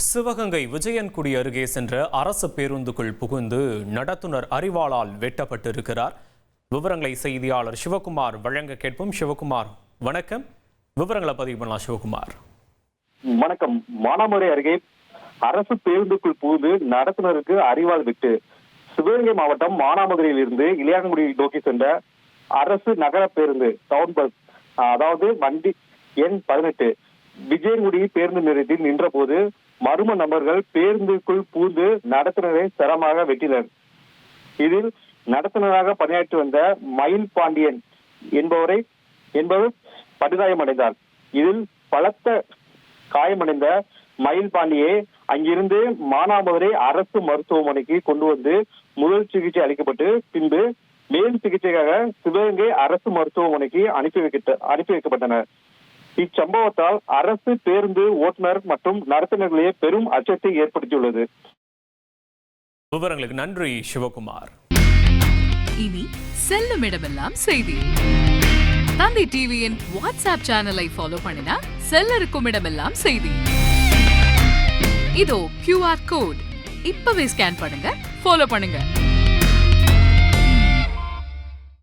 சிவகங்கை விஜயன்குடி அருகே சென்ற அரசு பேருந்துக்குள் புகுந்து நடத்துனர் அறிவாளால் வெட்டப்பட்டிருக்கிறார். விவரங்களை செய்தியாளர் சிவகுமார் வழங்க கேட்போம். சிவகுமார் வணக்கம். விவரங்களை பதிவு பண்ணலாம் சிவகுமார். வணக்கம். மானாமதுரை அருகே அரசு பேருந்துக்குள் புகுந்து நடத்துனருக்கு அறிவால் விட்டு சிவகங்கை மாவட்டம் மானாமதுரையில் இருந்து இளையான்குடி நோக்கி சென்ற அரசு நகர பேருந்து டவுன் பஸ் அதாவது வண்டி எண் பதினெட்டு விஜயங்குடி பேருந்து நிலையத்தில் நின்றபோது மர்ம நபர்கள் பேருந்துக்குள் பூந்து நடத்துனரை சரமாக வெட்டினர். இதில் நடத்துனராக பணியாற்றி வந்த மயில் பாண்டியன் என்பவரை என்பவர் படுகாயமடைந்தார். இதில் பலத்த காயமடைந்த மயில் பாண்டியை அங்கிருந்து மானாமதுரை அரசு மருத்துவமனைக்கு கொண்டு வந்து முதல் சிகிச்சை அளிக்கப்பட்டு பின்பு மேல் சிகிச்சைக்காக சிவகங்கை அரசு மருத்துவமனைக்கு அனுப்பி வைக்க அனுப்பி வைக்கப்பட்டனர். இச்சம்பவத்தால் அரசு பேருந்து ஓட்டுநர் மற்றும் நடத்துனர்களே பெரும் அச்சத்தை ஏற்படுத்தியுள்ளது. விவரங்களுக்கு நன்றி சிவகுமார். இனி செல்லும் இடமெல்லாம் செய்தி. தந்தை டிவியின் வாட்ஸ்அப் சேனலை ஃபாலோ பண்ணினா செல்ல இருக்கும் இடமெல்லாம் செய்தி. இதோ கியூஆர் கோட் இப்பவே ஸ்கேன் பண்ணுங்க ஃபாலோ பண்ணுங்க.